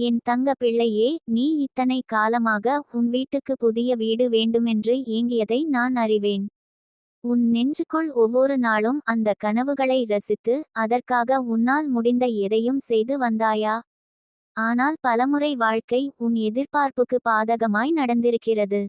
என் தங்க பிள்ளையே நீ இத்தனை காலமாக உன் வீட்டுக்கு புதிய வீடு வேண்டுமென்று ஏங்கியதை நான் அறிவேன். உன் நெஞ்சுக்குள் ஒவ்வொரு நாளும் அந்த கனவுகளை ரசித்து அதற்காக உன்னால் முடிந்த எதையும் செய்து வந்தாயா? ஆனால் பலமுறை வாழ்க்கை உன் எதிர்பார்ப்புக்கு பாதகமாய் நடந்திருக்கிறது.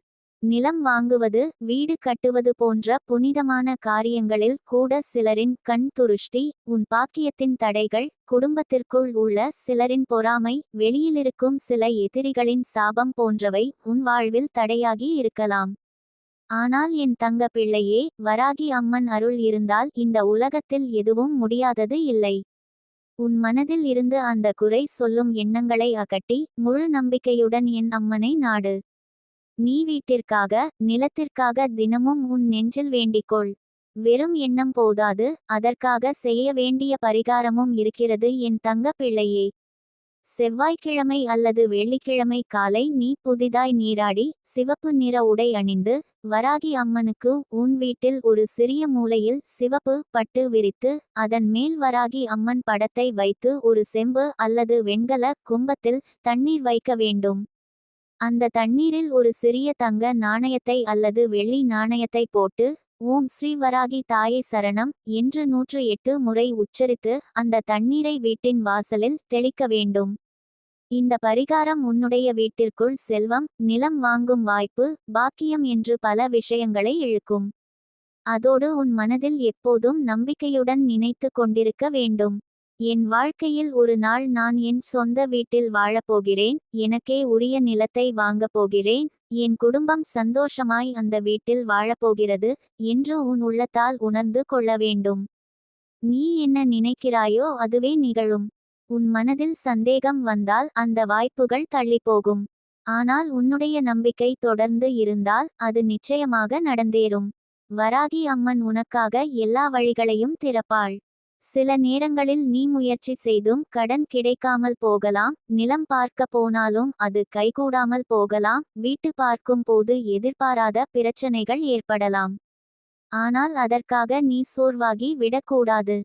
நிலம் வாங்குவது வீடு கட்டுவது போன்ற புனிதமான காரியங்களில் கூட சிலரின் கண் துருஷ்டி உன் பாக்கியத்தின் தடைகள் குடும்பத்திற்குள் உள்ள சிலரின் பொறாமை வெளியிலிருக்கும் சில எதிரிகளின் சாபம் போன்றவை உன் வாழ்வில் தடையாகி இருக்கலாம். ஆனால் என் தங்க பிள்ளையே வராகி அம்மன் அருள் இருந்தால் இந்த உலகத்தில் எதுவும் முடியாதது இல்லை. உன் மனதில் இருந்து அந்த குறை சொல்லும் எண்ணங்களை அகட்டி முழு நம்பிக்கையுடன் என் அம்மனை நாடு. நீ வீட்டிற்காக நிலத்திற்காக தினமும் உன் நெஞ்சில் வேண்டிக்கொள். வெறும் எண்ணம் போதாது அதற்காக செய்ய வேண்டிய பரிகாரமும் இருக்கிறது என் தங்க பிள்ளையே. செவ்வாய்க்கிழமை அல்லது வெள்ளிக்கிழமை காலை நீ புதிதாய் நீராடி சிவப்பு நிற உடை அணிந்து வராகி அம்மனுக்கு உன் வீட்டில் ஒரு சிறிய மூலையில் சிவப்பு பட்டு விரித்து அதன் மேல் வராகி அம்மன் படத்தை வைத்து ஒரு செம்பு அல்லது வெண்கல கும்பத்தில் தண்ணீர் வைக்க வேண்டும். அந்த தண்ணீரில் ஒரு சிறிய தங்க நாணயத்தை அல்லது வெள்ளி நாணயத்தை போட்டு ஓம் ஸ்ரீவராகி தாயை சரணம் என்று நூற்று எட்டு முறை உச்சரித்து அந்த தண்ணீரை வீட்டின் வாசலில் தெளிக்க வேண்டும். இந்த பரிகாரம் உன்னுடைய வீட்டிற்குள் செல்வம் நிலம் வாங்கும் வாய்ப்பு பாக்கியம் என்று பல விஷயங்களை இழுக்கும். அதோடு உன் மனதில் எப்போதும் நம்பிக்கையுடன் நினைத்து கொண்டிருக்க வேண்டும். என் வாழ்க்கையில் ஒரு நாள் நான் என் சொந்த வீட்டில் வாழப்போகிறேன் எனக்கே உரிய நிலத்தை வாங்கப் போகிறேன் என் குடும்பம் சந்தோஷமாய் அந்த வீட்டில் வாழப்போகிறது என்று உன் உள்ளத்தால் உணர்ந்து கொள்ள வேண்டும். நீ என்ன நினைக்கிறாயோ அதுவே நிகழும். உன் மனதில் சந்தேகம் வந்தால் அந்த வாய்ப்புகள் தள்ளிப்போகும். ஆனால் உன்னுடைய நம்பிக்கை தொடர்ந்து இருந்தால் அது நிச்சயமாக நடந்தேறும். வராகி அம்மன் உனக்காக எல்லா வழிகளையும் திறப்பாள். சில நேரங்களில் நீ முயற்சி செய்தும் கடன் கிடைக்காமல் போகலாம் நிலம் பார்க்க போனாலும் அது கைகூடாமல் போகலாம் வீட்டு பார்க்கும் போது எதிர்பாராத பிரச்சனைகள் ஏற்படலாம். ஆனால் அதற்காக நீ சோர்வாகி விடக்கூடாது.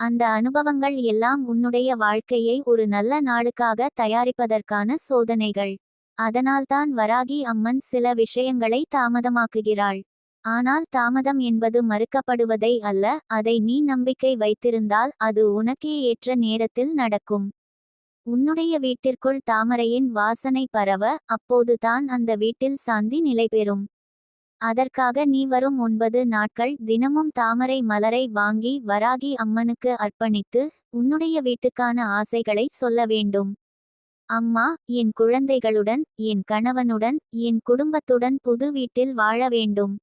அந்த அனுபவங்கள் எல்லாம் உன்னுடைய வாழ்க்கையை ஒரு நல்ல நாளுக்காக தயாரிப்பதற்கான சோதனைகள். அதனால்தான் வராகி அம்மன் சில விஷயங்களை தாமதமாக்குகிறாள். ஆனால் தாமதம் என்பது மறுக்கப்படுவதை அல்ல அதை நீ நம்பிக்கை வைத்திருந்தால் அது உனக்கே ஏற்ற நேரத்தில் நடக்கும். உன்னுடைய வீட்டிற்குள் தாமரையின் வாசனை பரவ அப்போதுதான் அந்த வீட்டில் சாந்தி நிலைபெறும் அதற்காக நீ வரும் ஒன்பது நாட்கள் தினமும் தாமரை மலரை வாங்கி வராகி அம்மனுக்கு அர்ப்பணித்து உன்னுடைய வீட்டுக்கான ஆசைகளை சொல்ல வேண்டும். அம்மா என் குழந்தைகளுடன் என் கணவனுடன் என் குடும்பத்துடன் புது வீட்டில் வாழ வேண்டும்.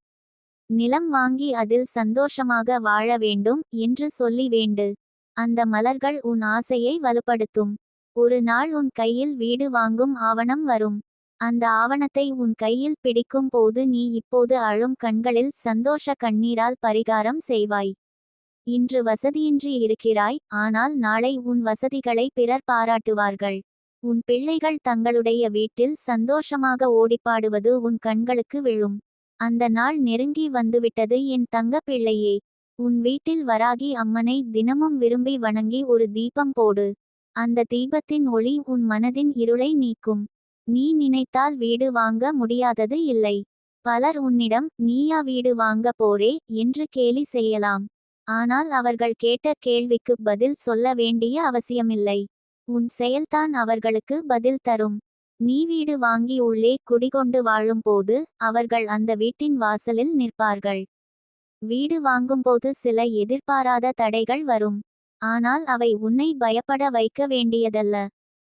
நிலம் வாங்கி அதில் சந்தோஷமாக வாழ வேண்டும் என்று சொல்லி வேண்டு. அந்த மலர்கள் உன் ஆசையை வலுப்படுத்தும். ஒரு நாள் உன் கையில் வீடு வாங்கும் ஆவணம் வரும். அந்த ஆவணத்தை உன் கையில் பிடிக்கும் போது நீ இப்போது அழும் கண்களில் சந்தோஷ கண்ணீரால் பரிகாரம் செய்வாய். இன்று வசதியின்றி இருக்கிறாய் ஆனால் நாளை உன் வசதிகளை பிறர் பாராட்டுவார்கள். உன் பிள்ளைகள் தங்களுடைய வீட்டில் சந்தோஷமாக ஓடிப்பாடுவது உன் கண்களுக்கு விழும். அந்த நாள் நெருங்கி வந்துவிட்டது என் தங்க பிள்ளையே. உன் வீட்டில் வராகி அம்மனை தினமும் விரும்பி வணங்கி ஒரு தீபம் போடு. அந்த தீபத்தின் ஒளி உன் மனதின் இருளை நீக்கும். நீ நினைத்தால் வீடு வாங்க முடியாதது இல்லை. பலர் உன்னிடம் நீயா வீடு வாங்க போரே என்று கேலி செய்யலாம். ஆனால் அவர்கள் கேட்ட கேள்விக்கு பதில் சொல்ல வேண்டிய அவசியமில்லை. உன் செயல்தான் அவர்களுக்கு பதில் தரும். நீ வீடு வாங்கி உள்ளே குடிகொண்டு வாழும்போது அவர்கள் அந்த வீட்டின் வாசலில் நிற்பார்கள். வீடு வாங்கும்போது சில எதிர்பாராத தடைகள் வரும். ஆனால் அவை உன்னை பயப்பட வைக்க வேண்டியதல்ல.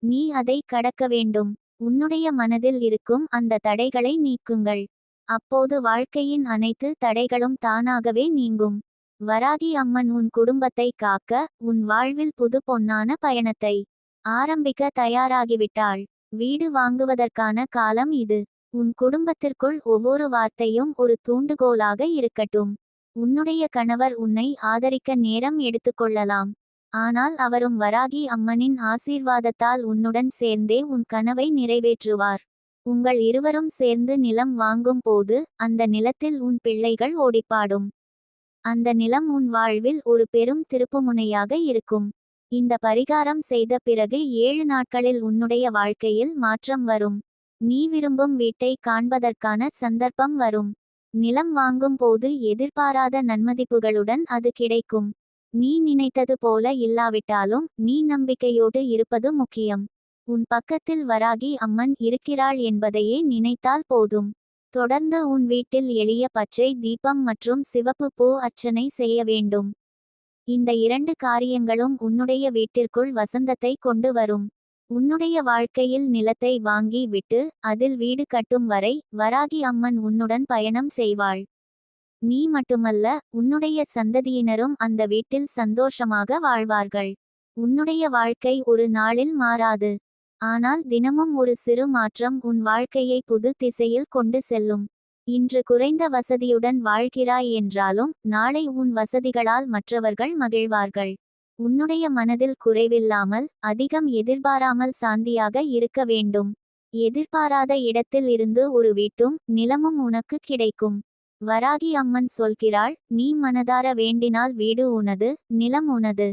நீ அதை கடக்க வேண்டும். உன்னுடைய மனதில் இருக்கும் அந்த தடைகளை நீக்குங்கள். அப்போது வாழ்க்கையின் அனைத்து தடைகளும் தானாகவே நீங்கும். வராகி அம்மன் உன் குடும்பத்தை காக்க உன் வாழ்வில் புது பொன்னான பயணத்தை ஆரம்பிக்க தயாராகிவிட்டாள். வீடு வாங்குவதற்கான காலம் இது. உன் குடும்பத்திற்குள் ஒவ்வொரு வார்த்தையும் ஒரு தூண்டுகோலாக இருக்கட்டும். உன்னுடைய கணவர் உன்னை ஆதரிக்க நேரம் எடுத்துக்கொள்ளலாம் ஆனால் அவரும் வராகி அம்மனின் ஆசீர்வாதத்தால் உன்னுடன் சேர்ந்தே உன் கனவை நிறைவேற்றுவார். உங்கள் இருவரும் சேர்ந்து நிலம் வாங்கும் போது அந்த நிலத்தில் உன் பிள்ளைகள் ஓடிப்பாடும். அந்த நிலம் உன் வாழ்வில் ஒரு பெரும் திருப்புமுனையாக இருக்கும். இந்த பரிகாரம் செய்த பிறகு ஏழு நாட்களில் உன்னுடைய வாழ்க்கையில் மாற்றம் வரும். நீ விரும்பும் வீட்டை காண்பதற்கான சந்தர்ப்பம் வரும். நிலம் வாங்கும் போது எதிர்பாராத நன்மதிப்புகளுடன் அது கிடைக்கும். நீ நினைத்தது போல இல்லாவிட்டாலும் நீ நம்பிக்கையோடு இருப்பது முக்கியம். உன் பக்கத்தில் வராகி அம்மன் இருக்கிறாள் என்பதையே நினைத்தால் போதும். தொடர்ந்து உன் வீட்டில் எளிய பச்சை தீபம் மற்றும் சிவப்பு பூ அர்ச்சனை செய்ய வேண்டும். இந்த இரண்டு காரியங்களும் உன்னுடைய வீட்டிற்குள் வசந்தத்தை கொண்டு வரும். உன்னுடைய வாழ்க்கையில் நிலத்தை வாங்கி விட்டு அதில் வீடு கட்டும் வரை வராகி அம்மன் உன்னுடன் பயணம் செய்வாள். நீ மட்டுமல்ல உன்னுடைய சந்ததியினரும் அந்த வீட்டில் சந்தோஷமாக வாழ்வார்கள். உன்னுடைய வாழ்க்கை ஒரு நாளில் மாறாது. ஆனால் தினமும் ஒரு சிறு மாற்றம் உன் வாழ்க்கையை புது திசையில் கொண்டு செல்லும். இன்று குறைந்த வசதியுடன் வாழ்கிறாய் என்றாலும் நாளை உன் வசதிகளால் மற்றவர்கள் மகிழ்வார்கள். உன்னுடைய மனதில் குறைவில்லாமல் அதிகம் எதிர்பாராமல் சாந்தியாக இருக்க வேண்டும். எதிர்பாராத இடத்தில் இருந்து ஒரு வீட்டும் நிலமும் உனக்கு கிடைக்கும். வராகி அம்மன் சொல்கிறாள் நீ மனதார வேண்டினால் வீடு உனது நிலம் உனது.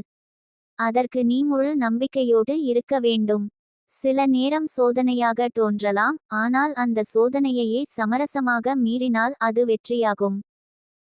அதற்கு நீ முழு நம்பிக்கையோடு இருக்க வேண்டும். சில நேரம் சோதனையாக தோன்றலாம் ஆனால் அந்த சோதனையையே சமரசமாக மீறினால் அது வெற்றியாகும்.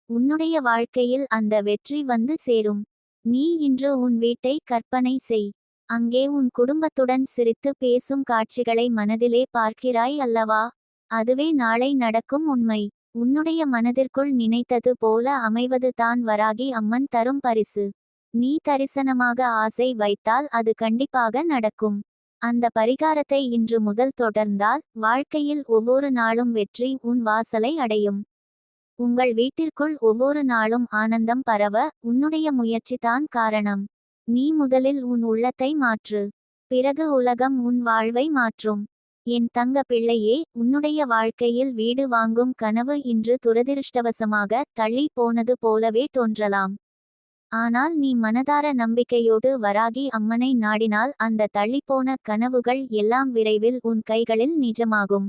உன்னுடைய வாழ்க்கையில் அந்த வெற்றி வந்து சேரும். நீ இன்று உன் வீட்டை கற்பனை செய். அங்கே உன் குடும்பத்துடன் சிரித்து பேசும் காட்சிகளை மனதிலே பார்க்கிறாய் அல்லவா? அதுவே நாளை நடக்கும் உண்மை. உன்னுடைய மனதிற்குள் நினைத்தது போல அமைவது தான் வராகி அம்மன் தரும் பரிசு. நீ தரிசனமாக ஆசை வைத்தால் அது கண்டிப்பாக நடக்கும். அந்த பரிகாரத்தை இன்று முதல் தொடர்ந்தால் வாழ்க்கையில் ஒவ்வொரு நாளும் வெற்றி உன் வாசலை அடையும். உங்கள் வீட்டிற்குள் ஒவ்வொரு நாளும் ஆனந்தம் பரவ உன்னுடைய முயற்சிதான் காரணம். நீ முதலில் உன் உள்ளத்தை மாற்று. பிறகு உலகம் உன் வாழ்வை மாற்றும். என் தங்க பிள்ளையே உன்னுடைய வாழ்க்கையில் வீடு வாங்கும் கனவு இன்று துரதிருஷ்டவசமாக தள்ளி போனது போலவே தோன்றலாம். ஆனால் நீ மனதார நம்பிக்கையோடு வராகி அம்மனை நாடினால் அந்த தள்ளிப்போன கனவுகள் எல்லாம் விரைவில் உன் கைகளில் நிஜமாகும்.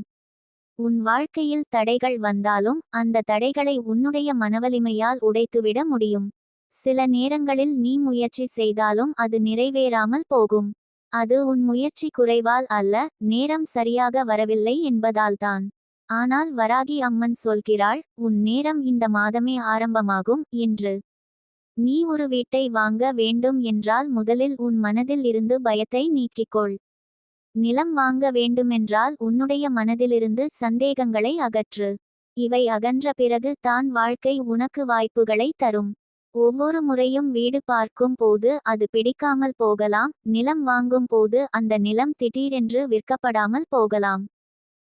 உன் வாழ்க்கையில் தடைகள் வந்தாலும் அந்த தடைகளை உன்னுடைய மனவலிமையால் உடைத்துவிட முடியும். சில நேரங்களில் நீ முயற்சி செய்தாலும் அது நிறைவேறாமல் போகும். அது உன் முயற்சி குறைவால் அல்ல நேரம் சரியாக வரவில்லை என்பதால்தான். ஆனால் வராகி அம்மன் சொல்கிறாள் உன் நேரம் இந்த மாதமே ஆரம்பமாகும் என்று. நீ ஒரு வீட்டை வாங்க வேண்டும் என்றால் முதலில் உன் மனதில் இருந்து பயத்தை நீக்கிக்கொள். நிலம் வாங்க வேண்டுமென்றால் உன்னுடைய மனதிலிருந்து சந்தேகங்களை அகற்று. இவை அகன்ற பிறகு தான் வாழ்க்கை உனக்கு வாய்ப்புகளை தரும். ஒவ்வொரு முறையும் வீடு பார்க்கும் போது அது பிடிக்காமல் போகலாம் நிலம் வாங்கும் போது அந்த நிலம் திடீரென்று விற்கப்படாமல் போகலாம்.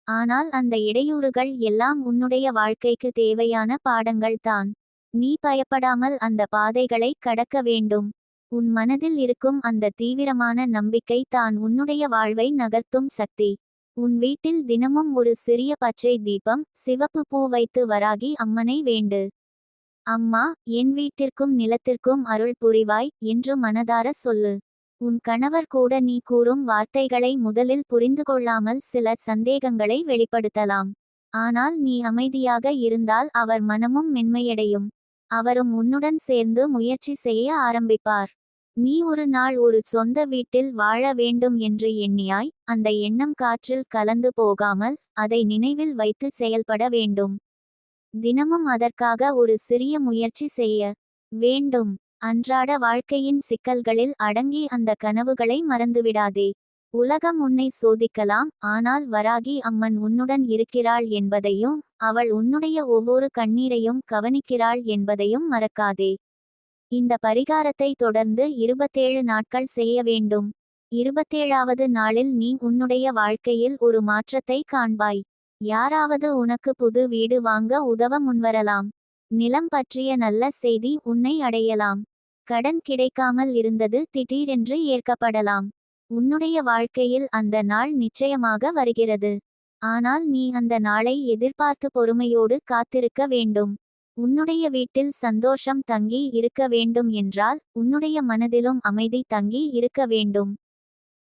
ஆனால் அந்த இடையூறுகள் எல்லாம் உன்னுடைய வாழ்க்கைக்கு தேவையான பாடங்கள் தான். நீ பயப்படாமல் அந்த பாதைகளை கடக்க வேண்டும். உன் மனதில் இருக்கும் அந்த தீவிரமான நம்பிக்கை தான் உன்னுடைய வாழ்வை நகர்த்தும் சக்தி. உன் வீட்டில் தினமும் ஒரு சிறிய பச்சை தீபம் சிவப்பு பூ வைத்து வராகி அம்மனை வேண்டு. அம்மா என் வீட்டிற்கும் நிலத்திற்கும் அருள் புரிவாய் என்று மனதார சொல்லு. உன் கணவர் கூட நீ கூறும் வார்த்தைகளை முதலில் புரிந்து கொள்ளாமல் சில சந்தேகங்களை வெளிப்படுத்தலாம். ஆனால் நீ அமைதியாக இருந்தால் அவர் மனமும் மென்மையடையும். அவரும் உன்னுடன் சேர்ந்து முயற்சி செய்ய ஆரம்பிப்பார். நீ ஒரு நாள் ஒரு சொந்த வீட்டில் வாழ வேண்டும் என்று எண்ணியாய் அந்த எண்ணம் காற்றில் கலந்து போகாமல் அதை நினைவில் வைத்து செயல்பட வேண்டும். தினமும் அதற்காக ஒரு சிறிய முயற்சி செய்ய வேண்டும். அன்றாட வாழ்க்கையின் சிக்கல்களில் அடங்கி அந்த கனவுகளை மறந்துவிடாதே. உலகம் உன்னை சோதிக்கலாம் ஆனால் வராகி அம்மன் உன்னுடன் இருக்கிறாள் என்பதையும் அவள் உன்னுடைய ஒவ்வொரு கண்ணீரையும் கவனிக்கிறாள் என்பதையும் மறக்காதே. இந்த பரிகாரத்தை தொடர்ந்து இருபத்தேழு நாட்கள் செய்ய வேண்டும். இருபத்தேழாவது நாளில் நீ உன்னுடைய வாழ்க்கையில் ஒரு மாற்றத்தை காண்பாய். யாராவது உனக்கு புது வீடு வாங்க உதவ முன்வரலாம். நிலம் பற்றிய நல்ல செய்தி உன்னை அடையலாம். கடன் கிடைக்காமல் இருந்தது திடீரென்று ஏற்கப்படலாம். உன்னுடைய வாழ்க்கையில் அந்த நாள் நிச்சயமாக வருகிறது. ஆனால் நீ அந்த நாளை எதிர்பார்த்து பொறுமையோடு காத்திருக்க வேண்டும். உன்னுடைய வீட்டில் சந்தோஷம் தங்கி இருக்க வேண்டும் என்றால் உன்னுடைய மனதிலும் அமைதி தங்கி இருக்க வேண்டும்.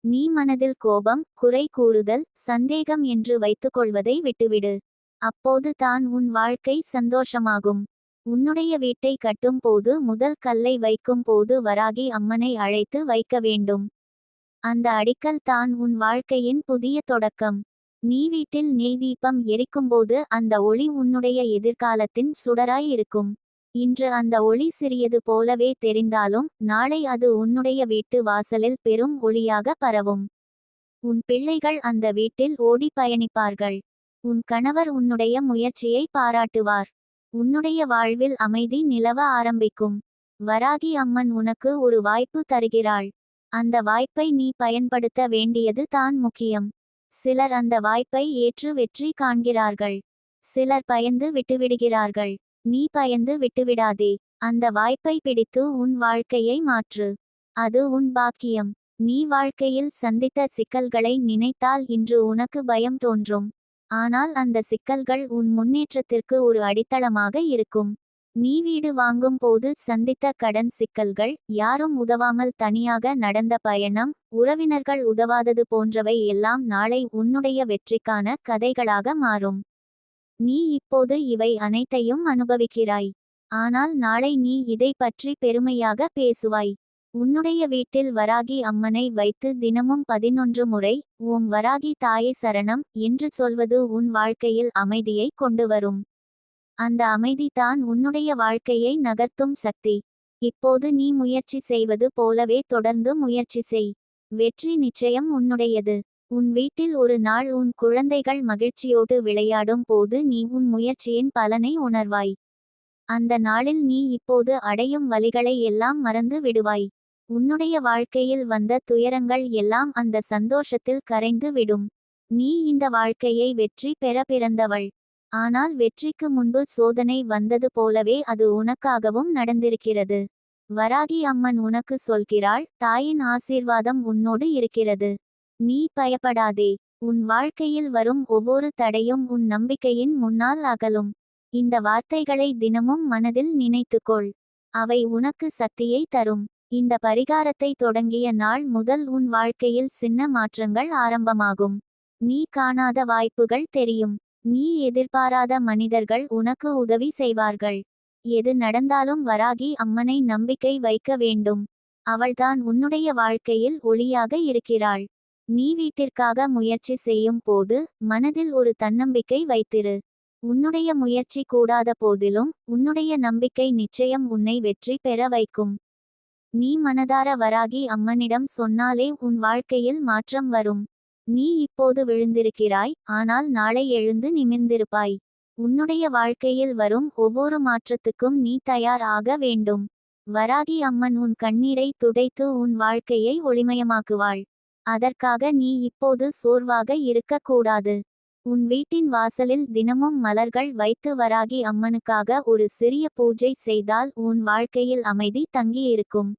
நீ மனதில் கோபம் குறை கூறுதல் சந்தேகம் என்று வைத்துக்கொள்வதை விட்டுவிடு. அப்போது தான் உன் வாழ்க்கை சந்தோஷமாகும். உன்னுடைய வீட்டை கட்டும் போது முதல் கல்லை வைக்கும் போது வராகி அம்மனை அழைத்து வைக்க வேண்டும். அந்த அடிக்கல் தான் உன் வாழ்க்கையின் புதிய தொடக்கம். நீ வீட்டில் நெய் தீபம் எரிக்கும்போது அந்த ஒளி உன்னுடைய எதிர்காலத்தின் சுடராய் இருக்கும். இன்று அந்த ஒளி சிறியது போலவே தெரிந்தாலும் நாளை அது உன்னுடைய வீட்டு வாசலில் பெரும் ஒளியாக பரவும். உன் பிள்ளைகள் அந்த வீட்டில் ஓடி பயணிப்பார்கள். உன் கணவர் உன்னுடைய முயற்சியை பாராட்டுவார். உன்னுடைய வாழ்வில் அமைதி நிலவ ஆரம்பிக்கும். வராகி அம்மன் உனக்கு ஒரு வாய்ப்பு தருகிறாள். அந்த வாய்ப்பை நீ பயன்படுத்த வேண்டியது தான் முக்கியம். சிலர் அந்த வாய்ப்பை ஏற்று வெற்றி காண்கிறார்கள். சிலர் பயந்து விட்டுவிடுகிறார்கள். நீ பயந்து விட்டுவிடாதே. அந்த வாய்ப்பை பிடித்து உன் வாழ்க்கையை மாற்று. அது உன் பாக்கியம். நீ வாழ்க்கையில் சந்தித்த சிக்கல்களை நினைத்தால் இன்று உனக்கு பயம் தோன்றும். ஆனால் அந்த சிக்கல்கள் உன் முன்னேற்றத்திற்கு ஒரு அடித்தளமாக இருக்கும். நீ வீடு வாங்கும் போது சந்தித்த கடன் சிக்கல்கள் யாரும் உதவாமல் தனியாக நடந்த பயணம் உறவினர்கள் உதவாதது போன்றவை எல்லாம் நாளை உன்னுடைய வெற்றிக்கான கதைகளாக மாறும். நீ இப்போது இவை அனைத்தையும் அனுபவிக்கிறாய். ஆனால் நாளை நீ இதை பற்றி பெருமையாக பேசுவாய். உன்னுடைய வீட்டில் வராகி அம்மனை வைத்து தினமும் பதினொன்று முறை உம் வராகி தாயை சரணம் என்று சொல்வது உன் வாழ்க்கையில் அமைதியை கொண்டு வரும் அந்த அமைதி தான் உன்னுடைய வாழ்க்கையை நகர்த்தும் சக்தி. இப்போது நீ முயற்சி செய்வது போலவே தொடர்ந்து முயற்சி செய். வெற்றி நிச்சயம் உன்னுடையது. உன் வீட்டில் ஒரு நாள் உன் குழந்தைகள் மகிழ்ச்சியோடு விளையாடும் போது நீ உன் முயற்சியின் பலனை உணர்வாய். அந்த நாளில் நீ இப்போது அடையும் வழிகளை எல்லாம் மறந்து விடுவாய். உன்னுடைய வாழ்க்கையில் வந்த துயரங்கள் எல்லாம் அந்த சந்தோஷத்தில் கரைந்து விடும். நீ இந்த வாழ்க்கையை வெற்றி பெற பிறந்தவள். ஆனால் வெற்றிக்கு முன்பு சோதனை வந்தது போலவே அது உனக்காகவும் நடந்திருக்கிறது. வராகி அம்மன் உனக்கு சொல்கிறாள் தாயின் ஆசீர்வாதம் உன்னோடு இருக்கிறது. நீ பயப்படாதே. உன் வாழ்க்கையில் வரும் ஒவ்வொரு தடையும் உன் நம்பிக்கையின் முன்னால் அகலும். இந்த வார்த்தைகளை தினமும் மனதில் நினைத்துக்கொள். அவை உனக்கு சக்தியை தரும். இந்த பரிகாரத்தை தொடங்கிய நாள் முதல் உன் வாழ்க்கையில் சின்ன மாற்றங்கள் ஆரம்பமாகும். நீ காணாத வாய்ப்புகள் தெரியும். நீ எதிர்பாராத மனிதர்கள் உனக்கு உதவி செய்வார்கள். எது நடந்தாலும் வராகி அம்மனை நம்பிக்கை வைக்க வேண்டும். அவள்தான் உன்னுடைய வாழ்க்கையில் ஒளியாக இருக்கிறாள். நீ வீட்டிற்காக முயற்சி செய்யும் போது மனதில் ஒரு தன்னம்பிக்கை வைத்திரு. உன்னுடைய முயற்சி கூடாத போதிலும் உன்னுடைய நம்பிக்கை நிச்சயம் உன்னை வெற்றி பெற வைக்கும். நீ மனதார வராகி அம்மனிடம் சொன்னாலே உன் வாழ்க்கையில் மாற்றம் வரும். நீ இப்போது விழுந்திருக்கிறாய் ஆனால் நாளை எழுந்து நிமிர்ந்திருப்பாய். உன்னுடைய வாழ்க்கையில் வரும் ஒவ்வொரு மாற்றத்துக்கும் நீ தயார் ஆக வேண்டும். வராகி அம்மன் உன் கண்ணீரை துடைத்து உன் வாழ்க்கையை ஒளிமயமாக்குவாள். அதற்காக நீ இப்போது சோர்வாக இருக்கக்கூடாது. உன் வீட்டின் வாசலில் தினமும் மலர்கள் வைத்து வராகி அம்மனுக்காக ஒரு சிறிய பூஜை செய்தால் உன் வாழ்க்கையில் அமைதி தங்கியிருக்கும்.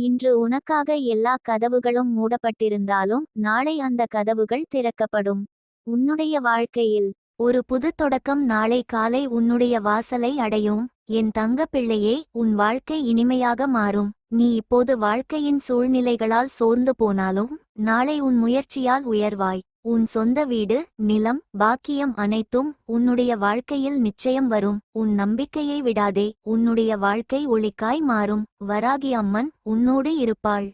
இன்று உனக்காக எல்லா கதவுகளும் மூடப்பட்டிருந்தாலும் நாளை அந்த கதவுகள் திறக்கப்படும். உன்னுடைய வாழ்க்கையில் ஒரு புது தொடக்கம் நாளை காலை உன்னுடைய வாசலை அடையும். என் தங்க பிள்ளையே உன் வாழ்க்கை இனிமையாக மாறும். நீ இப்போது வாழ்க்கையின் சூழ்நிலைகளால் சோர்ந்து போனாலும் நாளை உன் முயற்சியால் உயர்வாய். உன் சொந்த வீடு நிலம் பாக்கியம் அனைத்தும் உன்னுடைய வாழ்க்கையில் நிச்சயம் வரும். உன் நம்பிக்கையை விடாதே உன்னுடைய வாழ்க்கை ஒளிக்காய் மாறும். வராகி அம்மன் உன்னோடு இருப்பாள்.